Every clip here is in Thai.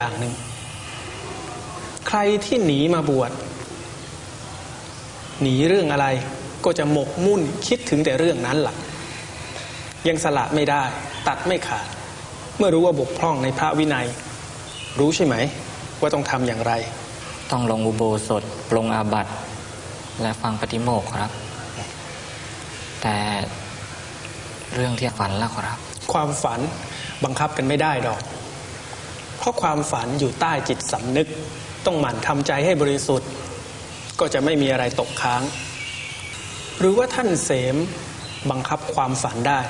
อย่างหนึ่งใครที่หนีมาบวชหนีเรื่องอะไรก็จะหมกมุ่นคิดถึงแต่เรื่องนั้นหละ่ะ ยังสละไม่ได้ ตัดไม่ขาด เมื่อรู้ว่าบกพร่องในพระวินัย รู้ใช่ไหม ว่าต้องทำอย่างไร ต้องลงอุโบสถปลงอาบัติ และฟังปฏิโมกข์ครับ แต่เรื่องที่ฝันล่ะครับ ความฝันบังคับกันไม่ได้ดอกเพ ราะความฝันอยู่ใต้จิตสำนึก ต้องหมั่นทำใจให้บริสุทธิ์ ก็จะไม่มีอะไรตกค้าง หรือว่าท่านเสมบังคับความฝันได้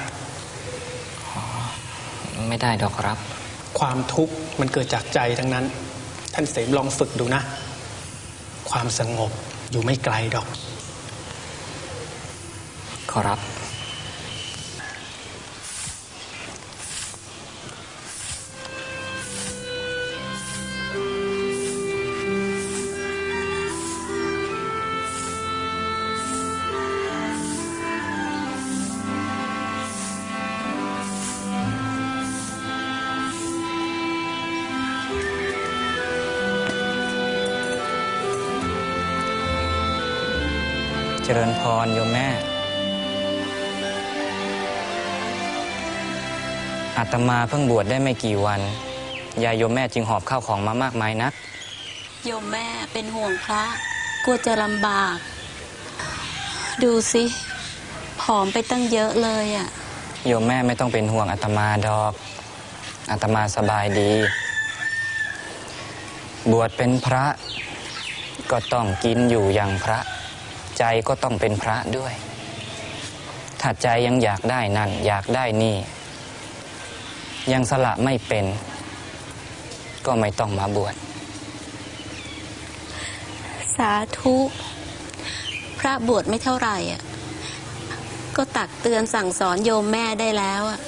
ไม่ได้ดอกครับ ความทุกข์มันเกิดจากใจทั้งนั้น ท่านเสมลองฝึกดูนะ ความสงบอยู่ไม่ไกลดอก ขอรับ เจริญพรโยมแม่ อาตมาเพิ่งบวชได้ไม่กี่วัน ยายโยมแม่จึงหอบข้าวของมามากมายนัก โยมแม่เป็นห่วงพระ กลัวจะลำบาก ดูสิผอมไปตั้งเยอะเลยอะ่ะ โยมแม่ไม่ต้องเป็นห่วงอาตมาดอก อาตมาสบายดี บวชเป็นพระ ก็ต้องกินอยู่อย่างพระ ใจก็ต้องเป็นพระด้วย ถ้าใจยังอยากได้นั่น อยากได้นี่ ยังสละไม่เป็น ก็ไม่ต้องมาบวชสาธุ พระบวชไม่เท่าไหร่อะก็ตักเตือนสั่งสอนโยมแม่ได้แล้วอะ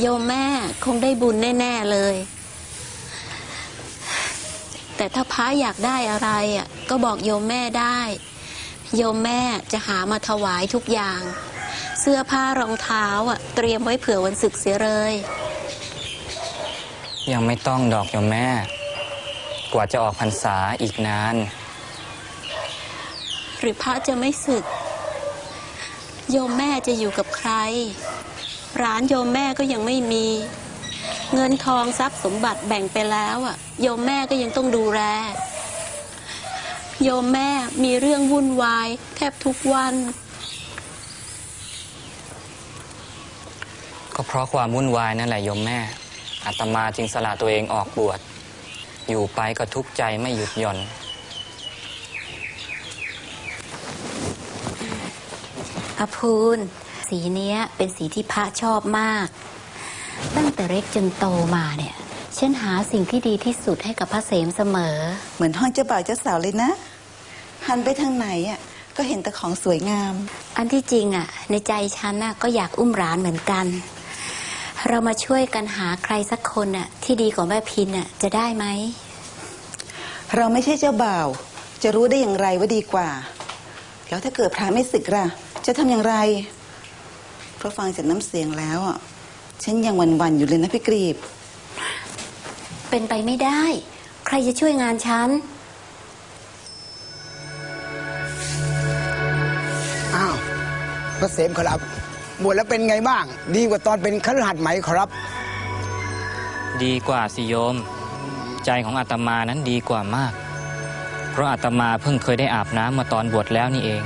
โยมแม่คงได้บุญแน่ ๆ เลย แต่ถ้าพระอยากได้อะไรอะก็บอกโยมแม่ได้ โยมแม่จะหามาถวายทุกอย่าง เสื้อผ้ารองเท้าอะเตรียมไว้เผื่อวันศึกเสียเลย ยังไม่ต้องดอกโยมแม่ กว่าจะออกพรรษาอีกนาน หรือพระจะไม่สึก โยมแม่จะอยู่กับใคร ร้านโยมแม่ก็ยังไม่มี เงินทองทรัพย์สมบัติแบ่งไปแล้วอะโยมแม่ก็ยังต้องดูแล โยมแม่มีเรื่องวุ่นวาย แทบทุกวัน ก็เพราะความวุ่นวายนั่นแหละโยมแม่อาตมาจึงสละตัวเองออกบวชอยู่ไปก็ทุกข์ใจไม่หยุดหย่อนอาพูนสีเนี้ยเป็นสีที่พระชอบมาก ตั้งแต่เล็กจนโตมาเนี่ยฉันหาสิ่งที่ดีที่สุดให้กับพระเสมเสมอ เหมือนห้องเจ้าบ่าวเจ้าสาวเลยนะ หันไปทางไหนอะก็เห็นแต่ของสวยงาม อันที่จริงอะ ในใจฉันน่ะก็อยากอุ้มหลานเหมือนกัน เรามาช่วยกันหาใครสักคนอะที่ดีกว่าแม่พินอะจะได้ไหม เราไม่ใช่เจ้าบ่าว จะรู้ได้อย่างไรว่าดีกว่า แล้วถ้าเกิดพระไม่ศึกล่ะ จะทำอย่างไร เพราะฟังจากน้ำเสียงแล้วอะฉันยังหวันๆอยู่เลยนะพี่กรีบ เป็นไปไม่ได้ ใครจะช่วยงานฉัน พระเสมขอรับ บวชแล้วเป็นไงบ้าง ดีกว่าตอนเป็นคฤหัสถ์ไหมขอรับ ดีกว่าสิโยม ใจของอาตมานั้นดีกว่ามาก เพราะอาตมาเพิ่งเคยได้อาบน้ำมาตอนบวชแล้วนี่เอง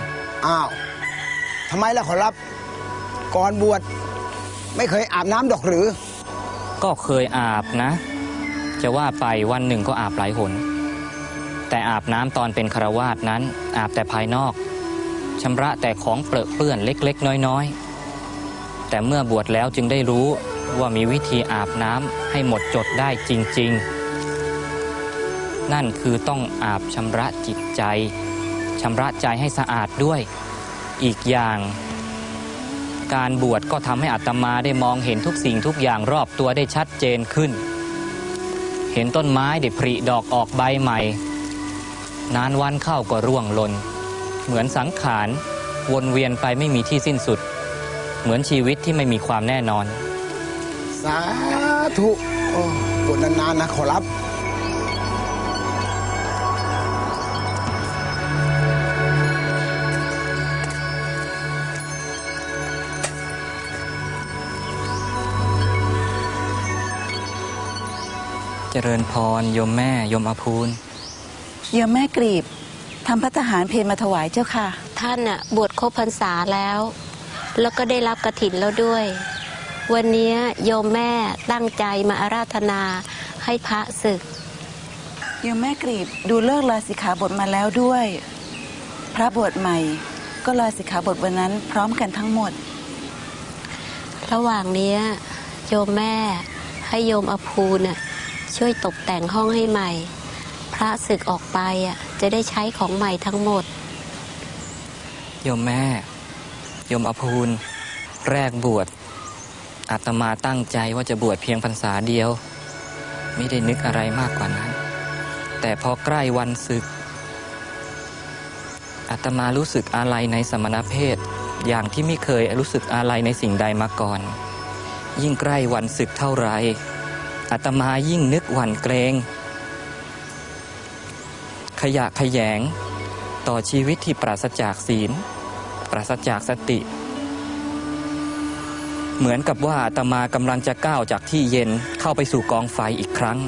อ้าวทำไมล่ะขอรับ ก่อนบวชไม่เคยอาบน้ำดอกหรือ ก็เคยอาบนะ จะว่าไปวันหนึ่งก็อาบหลายหน แต่อาบน้ำตอนเป็นคารวาสนั้น อาบแต่ภายนอก ชำระแต่ของเปรอะเปื้อนเล็กๆ น้อยๆ แต่เมื่อบวชแล้วจึงได้รู้ว่ามีวิธีอาบน้ำให้หมดจดได้จริง ๆ นั่นคือต้องอาบชำระจิตใจชำระใจให้สะอาดด้วย อีกอย่างการบวชก็ทำให้อัตมาได้มองเห็นทุกสิ่งทุกอย่างรอบตัวได้ชัดเจนขึ้น เห็นต้นไม้ได้ผริดอกออกใบใหม่ นานวันเข้าก็ร่วงหล่น เหมือนสังขารวนเวียนไปไม่มีที่สิ้นสุด เหมือนชีวิตที่ไม่มีความแน่นอน สาธุโอ้กดนานๆนะขอรับ เจริญพรยมแม่ยมอภูนยมแม่กรีบ ทำพัตตาหารเพลมาถวายเจ้าค่ะ ท่านน่ะบวชครบพรรษาแล้ว แล้วก็ได้รับกระถินแล้วด้วย วันนี้โยมแม่ตั้งใจมาอาราธนาให้พระศึก โยมแม่กรีบดูเลิกลาสิกขาบทมาแล้วด้วย พระบวชใหม่ ก็ลาสิกขาบทวันนั้นพร้อมกันทั้งหมด ระหว่างเนี้ยโยมแม่ให้โยมอภูน่ะช่วยตกแต่งห้องให้ใหม่ พระศึกออกไปอะจะได้ใช้ของใหม่ทั้งหมด โยมแม่ โยมอภูนแรกบวชอาตมาตั้งใจว่าจะบวชเพียงพรรษาเดียว ไม่ได้นึกอะไรมากกว่านั้น แต่พอใกล้วันศึกอาตมารู้สึกอะไรในสมณเพศ อย่างที่ไม่เคยรู้สึกอะไรในสิ่งใดมาก่อน ยิ่งใกล้วันศึกเท่าไหรอาตมายิ่งนึกหวั่นเกรง ขยะขยง ต่อชีวิตที่ปราศจากศีล ปราศจากสติ เหมือนกับว่าตมากำลังจะก้าวจากที่เย็นเข้าไปสู่กองไฟอีกครั้ง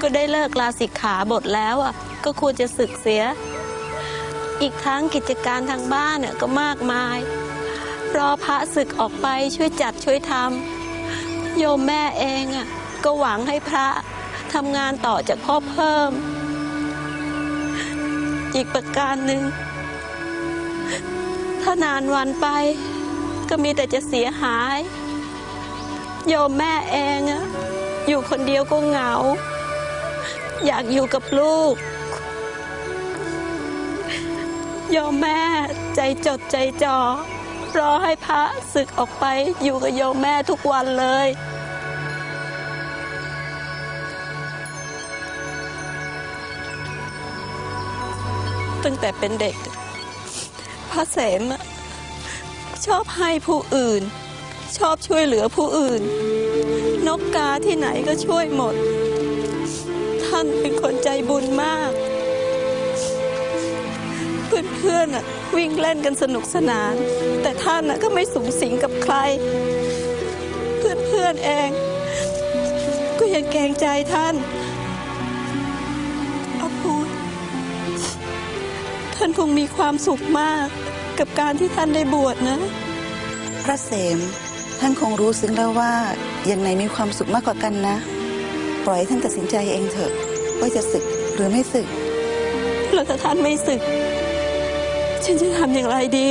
ก็ได้เลิกลาสิกขาบทแล้วอะก็ควรจะศึกเสีย อีกทั้งกิจการทางบ้านน่ะก็มากมายรอพระศึกออกไปช่วยจัดช่วยทำโยมแม่เองอะก็หวังให้พระ ทำงานต่อจากพ่อเพิ่ม อีกประการหนึ่ง ถ้านานวันไป ก็มีแต่จะเสียหาย โยมแม่เองอะอยู่คนเดียวก็เหงา อยากอยู่กับลูก โยมแม่ใจจดใจจ่อรอให้พระศึกออกไปอยู่กับโยมแม่ทุกวันเลย ตั้งแต่เป็นเด็กพระเสมชอบให้ผู้อื่น ชอบช่วยเหลือผู้อื่น นกกาที่ไหนก็ช่วยหมด ท่านเป็นคนใจบุญมาก เพื่อนๆน่ะวิ่งเล่นกันสนุกสนาน แต่ท่านก็ไม่สูงสิงกับใคร เพื่อนๆเอง ก็ยังเกงใจท่าน ท่านคงมีความสุขมากกับการที่ท่านได้บวชนะ พระเสมท่านคงรู้ซึ้งแล้วว่าอย่างไหนมีความสุขมากกว่ากันนะ ปล่อยให้ท่านตัดสินใจเองเถอะ ว่าจะศึกหรือไม่ศึกแล้วถ้าท่านไม่ศึก ฉันจะทำอย่างไรดี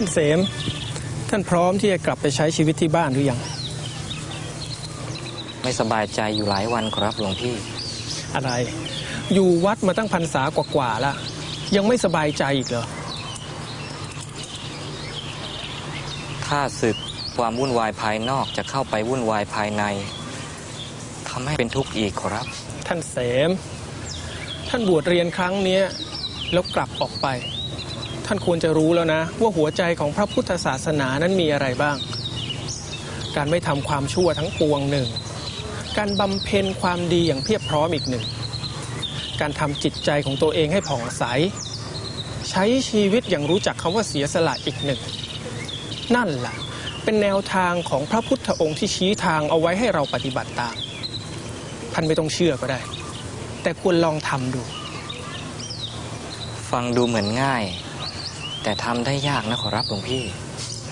านเสม ท่านพร้อมที่จะกลับไปใช้ชีวิตที่บ้านหรือยังไม่สบายใจอยู่หลายวันครับหลวงพี่ อะไร อยู่วัดมาตั้งพรรษากว่าๆละยังไม่สบายใจอีกเหรอถ้าศึกความวุ่นวายภายนอกจะเข้าไปวุ่นวายภายในทำให้เป็นทุกข์อีกครับ ท่านเสม ท่านบวชเรียนครั้งเนี้ยแล้วกลับออกไป ท่านควรจะรู้แล้วนะ ว่าหัวใจของพระพุทธศาสนานั้นมีอะไรบ้าง การไม่ทำความชั่วทั้งปวงหนึ่ง การบำเพ็ญความดีอย่างเพียบพร้อมอีกหนึ่ง การทำจิตใจของตัวเองให้ผ่องใส ใช้ชีวิตอย่างรู้จักคำว่าเสียสละอีกหนึ่ง นั่นล่ะ เป็นแนวทางของพระพุทธองค์ที่ชี้ทางเอาไว้ให้เราปฏิบัติตาม ท่านไม่ต้องเชื่อก็ได้ แต่ควรลองทำดู ฟังดูเหมือนง่าย แต่ทำได้ยากนะขอรับหลวงพี่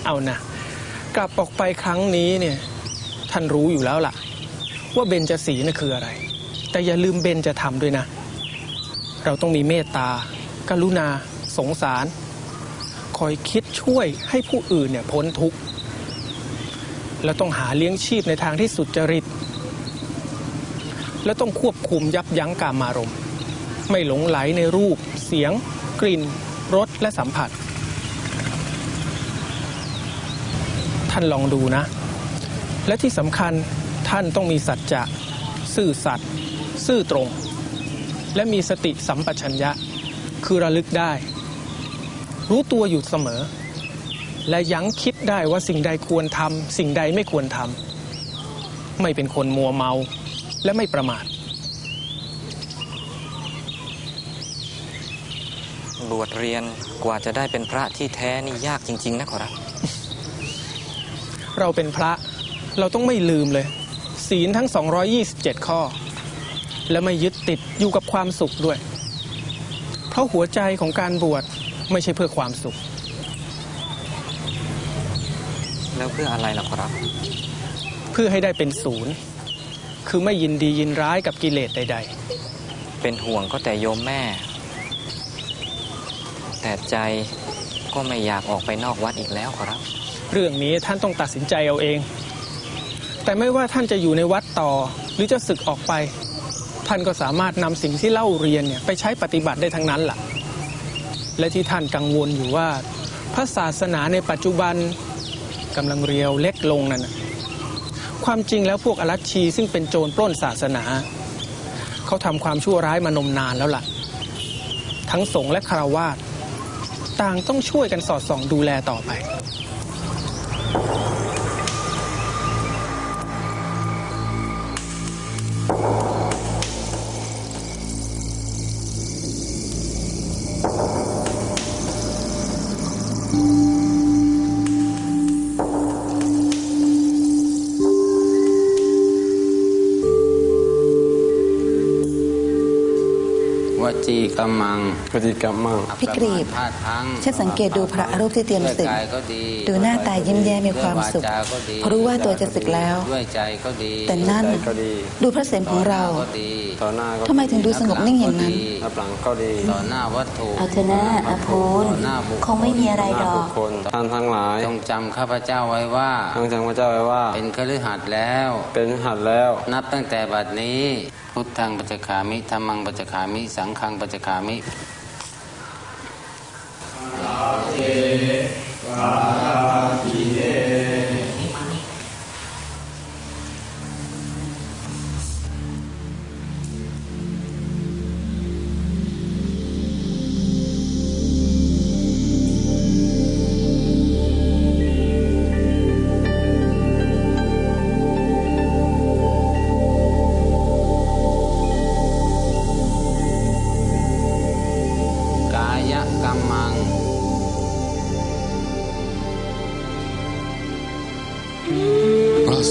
เอานะกลับออกไปครั้งนี้เนี่ยท่านรู้อยู่แล้วล่ะ ว่าเบญจสีน่ะคืออะไร แต่อย่าลืมเบญจะทำด้วยนะ เราต้องมีเมตตา กรุณา สงสาร คอยคิดช่วยให้ผู้อื่นเนี่ยพ้นทุกข์แล้วต้องหาเลี้ยงชีพในทางที่สุจริต แล้วต้องควบคุมยับยั้งกามารมณ์ ไม่หลงไหลในรูป เสียง กลิ่นรสและสัมผัส ท่านลองดูนะ และที่สำคัญท่านต้องมีสัจจะซื่อสัตย์ซื่อตรง และมีสติสัมปชัญญะคือระลึกได้ รู้ตัวอยู่เสมอ และยังคิดได้ว่าสิ่งใดควรทำสิ่งใดไม่ควรทำไม่เป็นคนมัวเมาและไม่ประมาทบวชเรียนกว่าจะได้เป็นพระที่แท้นี่ยากจริง ๆ นะขอรับ เราเป็นพระ เราต้องไม่ลืมเลย ศีลทั้ง 227 ข้อ และไม่ยึดติดอยู่กับความสุขด้วย เพราะหัวใจของการบวชไม่ใช่เพื่อความสุข แล้วเพื่ออะไรล่ะขอรับ เพื่อให้ได้เป็นศูนย์ คือไม่ยินดียินร้ายกับกิเลสใดเป็นห่วงก็แต่โยมแม่ แต่ใจก็ไม่อยากออกไปนอกวัดอีกแล้วขอรับๆ เรื่องนี้ท่านต้องตัดสินใจเอาเอง แต่ไม่ว่าท่านจะอยู่ในวัดต่อหรือจะศึกออกไป ท่านก็สามารถนำสิ่งที่เล่าเรียนเนี่ยไปใช้ปฏิบัติได้ทั้งนั้นล่ะ และที่ท่านกังวลอยู่ว่า พระศาสนาในปัจจุบันกำลังเรียวเล็กลงนั่นนะความจริงแล้วพวกอรัชชีซึ่งเป็นโจรปล้นศาสนา เขาทำความชั่วร้ายมานมนานแล้วล่ะ ทั้งสงฆ์และคารวาสต่างต้องช่วยกันสอดส่องดูแลต่อไป จีกรรมังพฤติกรรมมั่งพี่กรีบ พลาดพลั้งฉันสังเกตดูพระรูปที่เตรียมศึกด้วยกายก็ดีดูหน้าตายิ้มแย้มมีความสุขด้วยจาก็ดีเพราะรู้ว่าตัวจะศึกแล้ว ด้วยใจก็ดีแต่นั่นใจก็ดีดูพระเศียรของเราก็ดีต่อหน้าก็ทำไมถึงดูสงบนิ่งอย่างนั้น รับหลังก็ดีต่อหน้าวัตถุเอาเถอะนะอาภูลต่อหน้าบุคคงไม่มีอะไรหดน้าอบุก คคลท่านทั้งหลายจงจำข้าพเจ้าไว้ว่า ทั้งจังพระเจ้าไว้ว่า เป็นคฤหัสถ์แล้ว เป็นหัดแล้ว นับตั้งแต่บัดนี้ พุทธังปัจจคามิธรรมังปัจจคามิ สังฆังปัจจคามิก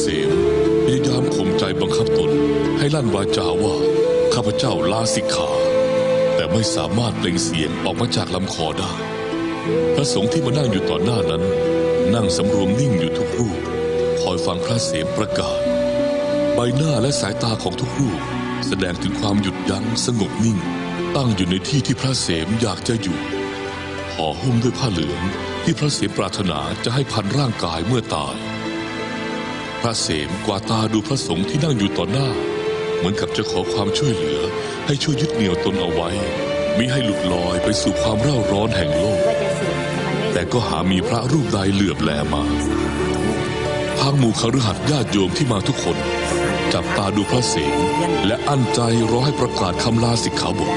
เสมพยายามข่มใจบังคับตนให้ลั่นวาจาว่าข้าพเจ้าลาสิกขาแต่ไม่สามารถเปล่งเสียงออกมาจากลำคอได้ พระสงฆ์ที่มานั่งอยู่ต่อหน้านั้น นั่งสำรวมนิ่งอยู่ทุกรูป คอยฟังพระเสมประกาศ ใบหน้าและสายตาของทุกรูป แสดงถึงความหยุดยั้งสงบนิ่ง ตั้งอยู่ในที่ที่พระเสมอยากจะอยู่ห่อหุ้มด้วยผ้าเหลืองที่พระเสมปรารถนาจะให้พันร่างกายเมื่อตาย พระเสมกวาดตาดูพระสงฆ์ที่นั่งอยู่ต่อหน้า เหมือนกับจะขอความช่วยเหลือ ให้ช่วยยึดเหนี่ยวตนเอาไว้มิให้หลุดลอยไปสู่ความเร่าร้อนแห่งโลก แต่ก็หามีพระรูปใดเหลือบแลมาทางหมู่คฤหัสถ์ญาติโยมที่มาทุกคน จับตาดูพระเสมและอั้นใจรอให้ประกาศคำลาสิกขาบท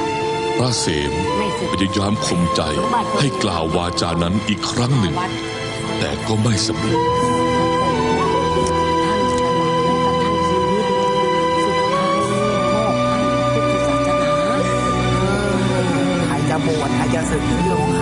พระเสมพยายามข่มใจให้กล่าววาจานั้นอีกครั้งหนึ่ง แต่ก็ไม่สำเร็จ ใคร